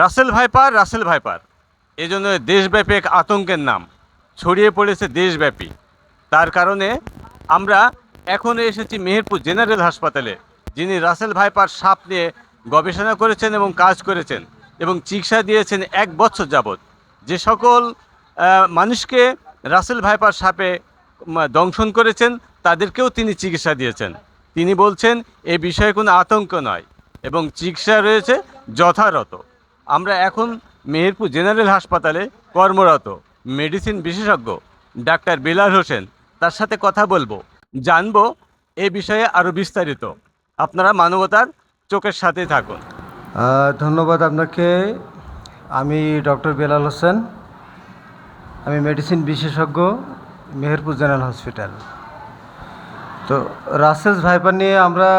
Russell viper Russell viper. এই জন্য দেশব্যাপী এক আতঙ্কের নাম। ছড়িয়ে পড়েছে দেশব্যাপী। তার কারণে আমরা এখন এসেছি মেহেরপুর জেনারেল হাসপাতালে, যিনি রাসেল ভাইপার সাপ নিয়ে গবেষণা করেছেন এবং কাজ করেছেন এবং চিকিৎসা দিয়েছেন এক বছর যাবৎ। যে সকল মানুষকে রাসেল ভাইপার সাপে দংশন করেছেন, তাদেরকেও তিনি চিকিৎসা দিয়েছেন। তিনি বলছেন, এ বিষয়ে কোনো আতঙ্ক নয় এবং চিকিৎসা রয়েছে যথারত। আমরা এখন মেহেরপুর জেনারেল হাসপাতালে কর্মরত মেডিসিন বিশেষজ্ঞ ডাক্তার বিলাল হোসেন। তার সাথে কথা বলব। জানব এ বিষয়ে আরও বিস্তারিত। আপনারা মানবতার চোখের সাথে থাকুন। ধন্যবাদ আপনাকে। আমি ডক্টর বেলাল হোসেন। আমি মেডিসিন বিশেষজ্ঞ, মেহেরপুর জেনারেল হসপিটাল। তো রাসেস ভাইপার নিয়ে আমরা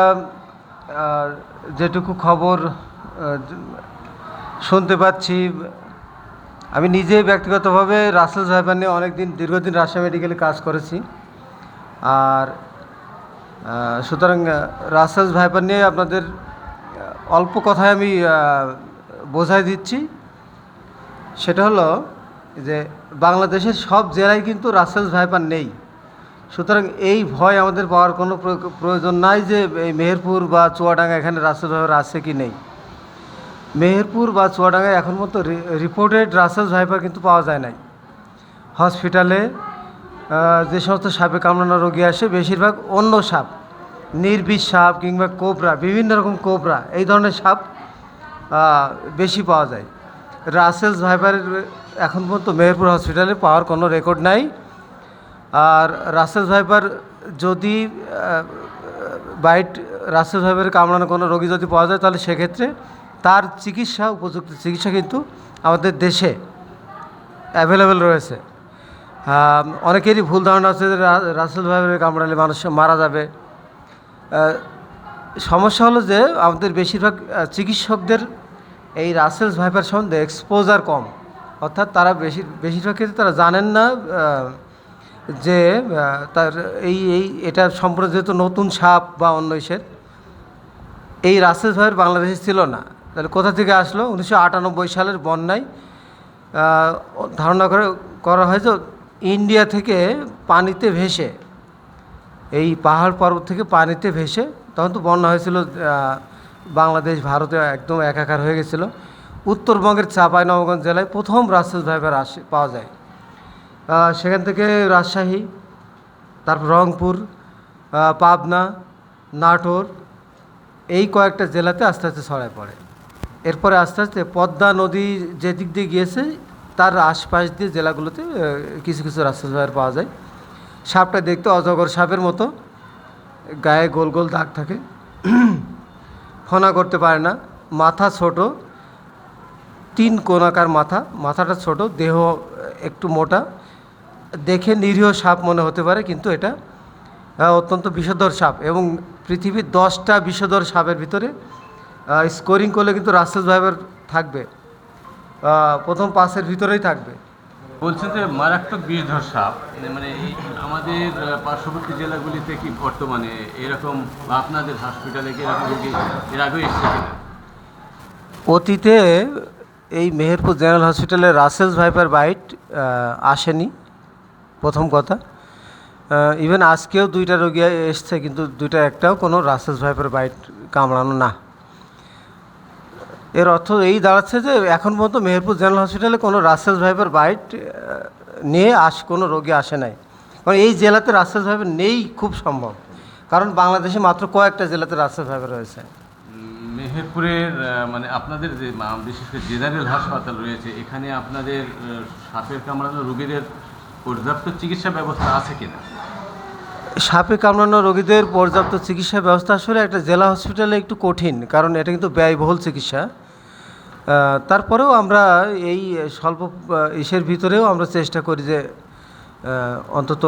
যেটুকু খবর শুনতে পাচ্ছি। আমি নিজে ব্যক্তিগতভাবে রাসেলস ভাইপার নিয়ে অনেক দিন দীর্ঘদিন রাজশাহী মেডিকেলে কাজ করেছি। আর সুতরাং আহ, রাসেলস ভাইপার নিয়ে আপনাদের অল্প কথায় আমি বোঝাই দিচ্ছি। সেটা হলো যে বাংলাদেশের সব জেলায় কিন্তু রাসেলস ভাইপার নেই। সুতরাং এই ভয় আমাদের পাওয়ার কোনো প্র- প্রয়োজন নাই যে এই মেহেরপুর বা চুয়াডাঙ্গা এখানে রাসেলস ভাইপার আছে কি নেই। মেহেরপুর বা চুয়াডাঙ্গায় এখন মতো রিপোর্টেড রাসেলস ভাইপার কিন্তু পাওয়া যায় নাই। হসপিটালে যে সমস্ত সাপে কামড়ানো রোগী আসে, বেশিরভাগ অন্য সাপ, নির্বিষ সাপ কিংবা কোবরা, বিভিন্ন রকম কোবরা, এই ধরনের সাপ বেশি পাওয়া যায়। রাসেলস ভাইপারের এখন পর্যন্ত মেহেরপুর হসপিটালে পাওয়ার কোনো রেকর্ড নাই। আর রাসেলস ভাইপার যদি বাইট রাসেলস ভাইপারের কামড়ানো কোনো রোগী যদি পাওয়া যায়, তাহলে সেক্ষেত্রে তার চিকিৎসা উপযুক্ত চিকিৎসা কিন্তু আমাদের দেশে অ্যাভেলেবেল রয়েছে। অনেকেরই ভুল ধারণা আছে যে রাসেল ভাইপারের কামড়ালে মানুষ মারা যাবে। সমস্যা হলো যে আমাদের বেশিরভাগ চিকিৎসকদের এই রাসেলস ভাইপার সম্বন্ধে এক্সপোজার কম। অর্থাৎ তারা বেশি বেশিরভাগ ক্ষেত্রে তারা জানেন না যে তার এই এই, এটা সম্পূর্ণ যেহেতু নতুন সাপ বা অন্য ইসের, এই রাসেলস ভাইপার বাংলাদেশে ছিল না। তাহলে কোথা থেকে আসলো? উনিশশো আটানব্বই সালের বন্যায় ধারণা করে করা হয় যে ইন্ডিয়া থেকে পানিতে ভেসে, এই পাহাড় পর্বত থেকে পানিতে ভেসে, তখন তো বন্যা হয়েছিল বাংলাদেশ, ভারতে একদম একাকার হয়ে গেছিল। উত্তরবঙ্গের চাঁপাইনবাবগঞ্জ জেলায় প্রথম রাসেল ভাইবার আসে, পাওয়া যায়। সেখান থেকে রাজশাহী, তারপর রংপুর পাবনা, নাটোর, এই কয়েকটা জেলাতে আস্তে আস্তে ছড়ায় পড়ে। এরপরে আস্তে আস্তে পদ্মা নদী যে দিক দিয়ে গিয়েছে, তার আশপাশ দিয়ে জেলাগুলোতে কিছু কিছু রাস্তা ভাইয়ের পাওয়া যায়। সাপটা দেখতে অজগর সাপের মতো, গায়ে গোল গোল দাগ থাকে। ফোনা করতে পারে না। মাথা ছোট, তিন কোনাকার মাথা, মাথাটা ছোট, দেহ একটু মোটা। দেখে নিরীহ সাপ মনে হতে পারে, কিন্তু এটা অত্যন্ত বিষধর সাপ এবং পৃথিবীর দশটা বিষধর সাপের ভিতরে স্কোরিং করলে কিন্তু রাসেল ভাইবার থাকবে। প্রথম পাঁচের ভিতরেই থাকবে। বলছেন যে মারাত্মক বিষধর সাপ। মানে এই আমাদের পার্শ্ববর্তী জেলাগুলিতে কি বর্তমানে এরকম বা আপনাদের হসপিটালে কি এরকম রোগী এর আগেও এসেছে অতীতে এই মেহেরপুর জেনারেল হসপিটালে রাসেলস ভাইপার বাইট আসেনি। প্রথম কথা। ইভেন আজকেও দুইটা রোগী এসছে কিন্তু দুইটা একটাও কোনো রাসেলস ভাইপার বাইট কামড়ানো না। এর অর্থ এই দাঁড়াচ্ছে যে এখন পর্যন্ত মেহেরপুর জেনারেল হসপিটালে কোনো রাসেলস ভাইপার বাইট নিয়ে আস কোনো রোগী আসে নাই। কারণ এই জেলাতে রাসেলস ভাইপার নেই খুব সম্ভব। কারণ বাংলাদেশে মাত্র কয়েকটা জেলাতে রাসেলস ভাইপার রয়েছে মেহেরপুরের মানে আপনাদের যে বিশেষ করে জেনারেল হাসপাতাল রয়েছে এখানে আপনাদের সাপের কামড়ানো রোগীদের পর্যাপ্ত চিকিৎসা ব্যবস্থা আছে কিনা? সাপে কামড়ানো রোগীদের পর্যাপ্ত চিকিৎসা ব্যবস্থা আসলে একটা জেলা হসপিটালে একটু কঠিন কারণ এটা কিন্তু ব্যয়বহুল চিকিৎসা। তারপরেও আমরা এই স্বল্প ইসের ভিতরেও আমরা চেষ্টা করি যে অন্তত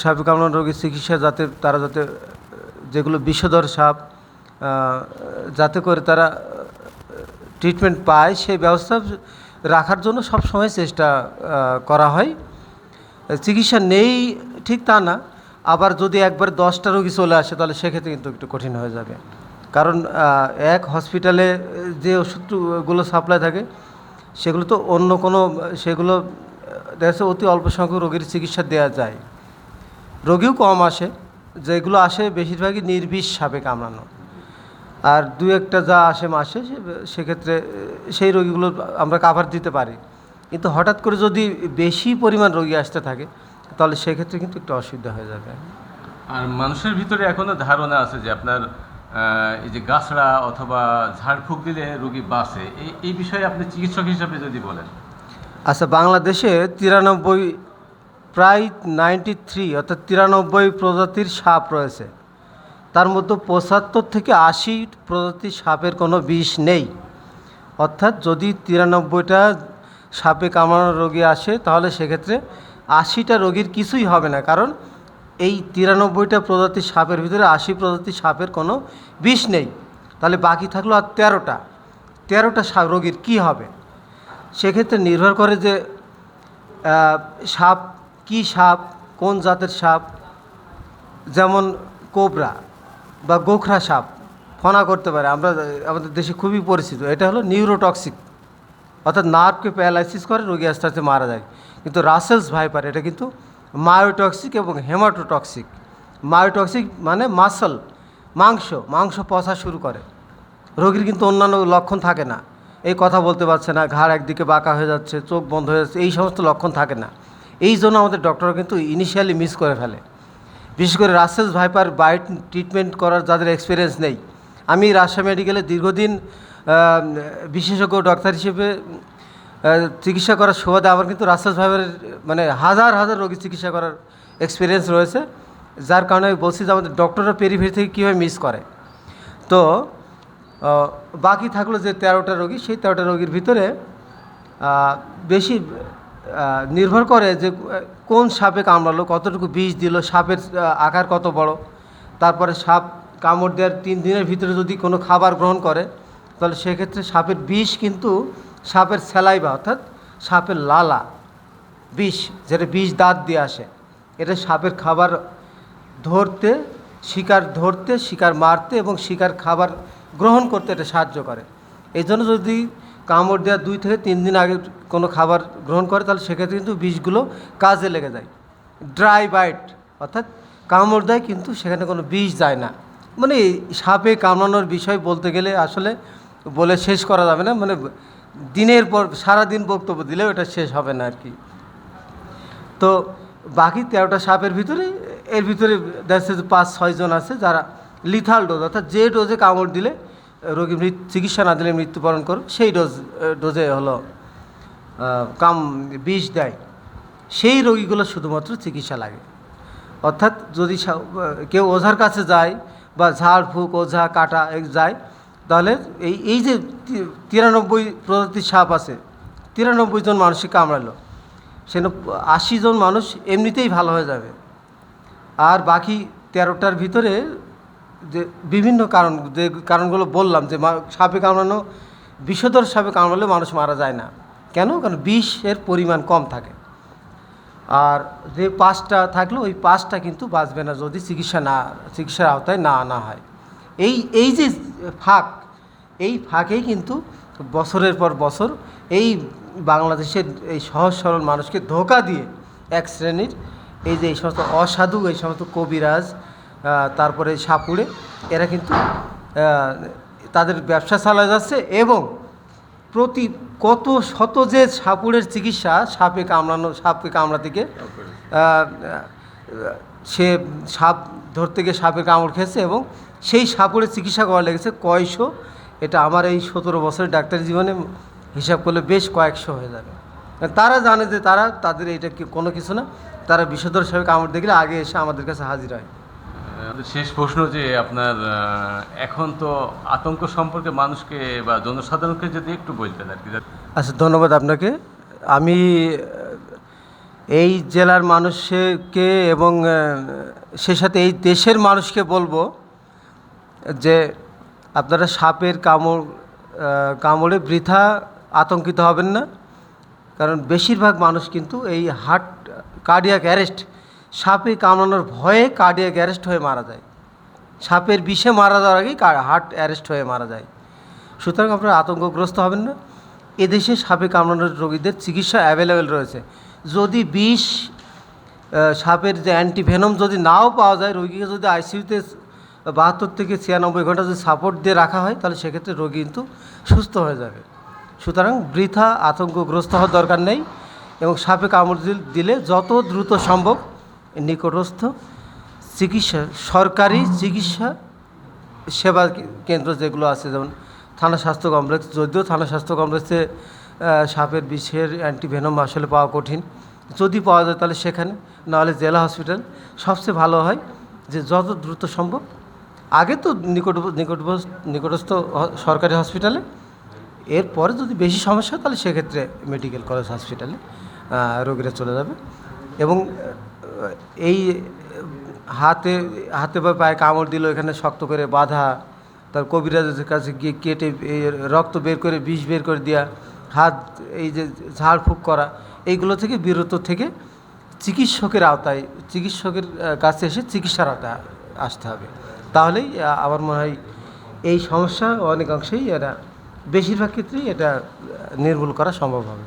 সাপে কামড়ানো রোগীর চিকিৎসা যাতে তারা যাতে, যেগুলো বিষধর সাপ যাতে করে তারা ট্রিটমেন্ট পায় সেই ব্যবস্থা রাখার জন্য সব সময় চেষ্টা করা হয়। চিকিৎসা নেই ঠিক তা না, আবার যদি একবার দশটা রোগী চলে আসে তাহলে সেক্ষেত্রে কিন্তু একটু কঠিন হয়ে যাবে। কারণ এক হসপিটালে যে ওষুধগুলো সাপ্লাই থাকে, সেগুলো তো অন্য কোনো, সেগুলো দেখা অতি অল্প সংখ্যক রোগীর চিকিৎসা দেওয়া যায়। রোগীও কম আসে, যেগুলো আসে বেশিরভাগই নির্বিষ সাপে কামড়ানো। আর দু একটা যা আসে মাসে সেক্ষেত্রে, সেই রোগীগুলো আমরা কাভার দিতে পারি। কিন্তু হঠাৎ করে যদি বেশি পরিমাণ রোগী আসতে থাকে, তাহলে সেক্ষেত্রে কিন্তু একটু অসুবিধা হয়ে যাবে। আর মানুষের ভিতরে এখনও ধারণা আছে যে আপনার এই যে গাছড়া অথবা ঝাড়ফুঁক দিলে রোগী বাঁচে, এই এই বিষয়ে আপনি চিকিৎসক হিসাবে যদি বলেন। আচ্ছা বাংলাদেশে তিরানব্বই, প্রায় নাইনটি থ্রি অর্থাৎ তিরানব্বই প্রজাতির সাপ রয়েছে। তার মধ্যে পঁচাত্তর থেকে আশি প্রজাতির সাপের কোনো বিষ নেই। অর্থাৎ যদি তিরানব্বইটা সাপে কামড়ানো রোগী আসে, তাহলে সেক্ষেত্রে আশিটা রোগীর কিছুই হবে না। কারণ এই তিরানব্বইটা প্রজাতির সাপের ভিতরে আশি প্রজাতির সাপের কোনো বিষ নেই। তাহলে বাকি থাকল আর তেরোটা। তেরোটা সাপ রোগীর কী হবে? সেক্ষেত্রে নির্ভর করে যে সাপ কি সাপ, কোন জাতের সাপ, যেমন কোবরা বা গোখরা সাপ, ফনা করতে পারে। আমরা, আমাদের দেশে খুবই পরিচিত। এটা হলো নিউরোটক্সিক। অর্থাৎ নার্ভকে প্যারালাইসিস করে রোগী আস্তে আস্তে মারা যায়। কিন্তু রাসেলস ভাইপার, এটা কিন্তু মায়োটক্সিক এবং হেমাটোটক্সিক। মায়োটক্সিক মানে মাসল, মাংস মাংস পচা শুরু করে। রোগীর কিন্তু অন্যান্য লক্ষণ থাকে না। এই কথা বলতে পারছে না, ঘাড় একদিকে বাঁকা হয়ে যাচ্ছে, চোখ বন্ধ হয়ে যাচ্ছে, এই সমস্ত লক্ষণ থাকে না। এই জন্য আমাদের ডক্টররা কিন্তু ইনিশিয়ালি মিস করে ফেলে। বিশেষ করে রাসেলস ভাইপার বাইট ট্রিটমেন্ট করার যাদের এক্সপিরিয়েন্স নেই। আমি রাজশাহী মেডিকেলে দীর্ঘদিন বিশেষজ্ঞ ডাক্তার হিসেবে চিকিৎসা করার সুবাদে আমার কিন্তু রাসেলস ভাইপারের মানে হাজার হাজার রোগী চিকিৎসা করার এক্সপিরিয়েন্স রয়েছে, যার কারণে আমি বলছি যে আমাদের ডক্টররা পেরিফেরি থেকে কীভাবে মিস করে। তো বাকি থাকল যে তেরোটা রোগী, সেই তেরোটা রোগীর ভিতরে বেশি নির্ভর করে যে কোন সাপে কামড়ালো, কতটুকু বিষ দিল, সাপের আকার কত বড়, তারপরে সাপ কামড় দেওয়ার তিন দিনের ভিতরে যদি কোনো খাবার গ্রহণ করে, তাহলে সেক্ষেত্রে সাপের বিষ কিন্তু সাপের স্যালাইবা অর্থাৎ সাপের লালা, বিষ, যেটা বিষ দাঁত দিয়ে আসে, এটা সাপের খাবার ধরতে, শিকার ধরতে, শিকার মারতে এবং শিকার খাবার গ্রহণ করতে এটা সাহায্য করে। এই জন্য যদি কামড় দেওয়া দুই থেকে তিন দিন আগে কোনো খাবার গ্রহণ করে, তাহলে সেক্ষেত্রে কিন্তু বিষগুলো কাজে লেগে যায়। ড্রাই বাইট, অর্থাৎ কামড় দেয় কিন্তু সেখানে কোনো বিষ যায় না। মানে সাপে কামড়ানোর বিষয় বলতে গেলে আসলে বলে শেষ করা যাবে না। মানে দিনের পর সারাদিন বক্তব্য দিলেও এটা শেষ হবে না আর কি। তো বাকি তেরোটা সাপের ভিতরে, এর ভিতরে দেখা যাচ্ছে যে পাঁচ ছয়জন আছে যারা লিথাল ডোজ অর্থাৎ যে ডোজে কামড় দিলে রোগী চিকিৎসা না দিলে মৃত্যুবরণ করুক সেই ডোজ ডোজে হলো কাম, বিষ দেয়। সেই রোগীগুলো শুধুমাত্র চিকিৎসা লাগে। অর্থাৎ যদি কেউ ওঝার কাছে যায় বা ঝাড় ফুঁক ওঝা, কাটা যায় তাহলে এই এই যে তিরানব্বই প্রজাতির সাপ আছে, তিরানব্বই জন মানুষকে কামড়ালো। সেখানে আশি জন মানুষ এমনিতেই ভালো হয়ে যাবে। আর বাকি তেরোটার ভিতরে যে বিভিন্ন কারণ, যে কারণগুলো বললাম, যে সাপে কামড়ানো, বিষধর সাপে কামড়ালে মানুষ মারা যায় না। কেন? কারণ বিষের পরিমাণ কম থাকে। আর যে পাঁচটা থাকল, ওই পাঁচটা কিন্তু বাঁচবে না যদি চিকিৎসা না, চিকিৎসার আওতায় না আনা হয়। এই এই যে ফাঁক এই ফাঁকেই কিন্তু বছরের পর বছর এই বাংলাদেশের এই সহজ সরল মানুষকে ধোকা দিয়ে এক শ্রেণির এই যে এই সমস্ত অসাধু, এই সমস্ত কবিরাজ তারপরে সাপুড়ে, এরা কিন্তু তাদের ব্যবসা চালা যাচ্ছে এবং প্রতি কত শত যে সাপুড়ের চিকিৎসা সাপে কামড়ানো, সাপকে কামড়া থেকে সে সাপ ধরতে গিয়ে সাপের কামড় খেয়েছে এবং সেই সাপুড়ের চিকিৎসা করা লেগেছে কয়শো এটা আমার এই সতেরো বছরের ডাক্তারি জীবনে হিসাব করলে বেশ কয়েকশো হয়ে যাবে। তারা জানে যে তারা তাদের এটা কি- কোনো কিছু না। তারা বিষধর সাপে কামড় দেখলে আগে এসে আমাদের কাছে হাজির হয়। শেষ প্রশ্ন যে আপনার এখন তো আতঙ্ক সম্পর্কে মানুষকে বা জনসাধারণকে যদি একটু বলতেন আর কি। আচ্ছা ধন্যবাদ আপনাকে। আমি এই জেলার মানুষকে এবং সে সাথে এই দেশের মানুষকে বলব যে আপনারা সাপের কামড় কামড়ে বৃথা আতঙ্কিত হবেন না। কারণ বেশিরভাগ মানুষ কিন্তু এই হার্ট কার্ডিয়াক অ্যারেস্ট সাপে কামড়ানোর ভয়ে কার্ডিয়াক অ্যারেস্ট হয়ে মারা যায়। সাপের বিষে মারা যাওয়ার আগেই হার্ট অ্যারেস্ট হয়ে মারা যায়। সুতরাং আপনারা আতঙ্কগ্রস্ত হবেন না। এদেশে সাপে কামড়ানোর রোগীদের চিকিৎসা অ্যাভেলেবেল রয়েছে। যদি বিষ সাপের যে অ্যান্টিভেনম যদি নাও পাওয়া যায়, রোগীকে যদি আইসিইউতে বাহাত্তর থেকে ছিয়ানব্বই ঘণ্টা যদি সাপোর্ট দিয়ে রাখা হয়, তাহলে সেক্ষেত্রে রোগী কিন্তু সুস্থ হয়ে যাবে। সুতরাং বৃথা, আতঙ্কগ্রস্ত হওয়ার দরকার নেই এবং সাপে কামড় দিল- যত দ্রুত সম্ভব নিকটস্থ চিকিৎসা, সরকারি চিকিৎসা সেবা কেন্দ্র যেগুলো আছে, যেমন থানা স্বাস্থ্য কমপ্লেক্স, যদিও থানা স্বাস্থ্য কমপ্লেক্সে সাপের বিষের অ্যান্টিভেনম আসলে পাওয়া কঠিন। যদি পাওয়া যায় তাহলে সেখানে, নাহলে জেলা হসপিটাল সবচেয়ে ভালো হয় যে যত দ্রুত সম্ভব আগে তো নিকট নিকট নিকটস্থ সরকারি হসপিটালে এরপরে যদি বেশি সমস্যা হয়, তাহলে সেক্ষেত্রে মেডিকেল কলেজ হসপিটালে রোগীরা চলে যাবে। এবং এই, হাতে হাতে বা পায়ে কামড় দিল এখানে শক্ত করে বাঁধা তার কবিরাজের কাছে গিয়ে কেটে রক্ত বের করে, বিষ বের করে দেওয়া হাত, এই যে ঝাড়ফুঁক করা, এইগুলো থেকে বিরত থেকে চিকিৎসকের আওতায়, চিকিৎসকের কাছে এসে চিকিৎসার আওতায় আসতে হবে। তাহলেই আমার মনে হয় এই সমস্যা অনেকাংশেই এটা, বেশিরভাগ ক্ষেত্রেই এটা নির্মূল করা সম্ভব হবে।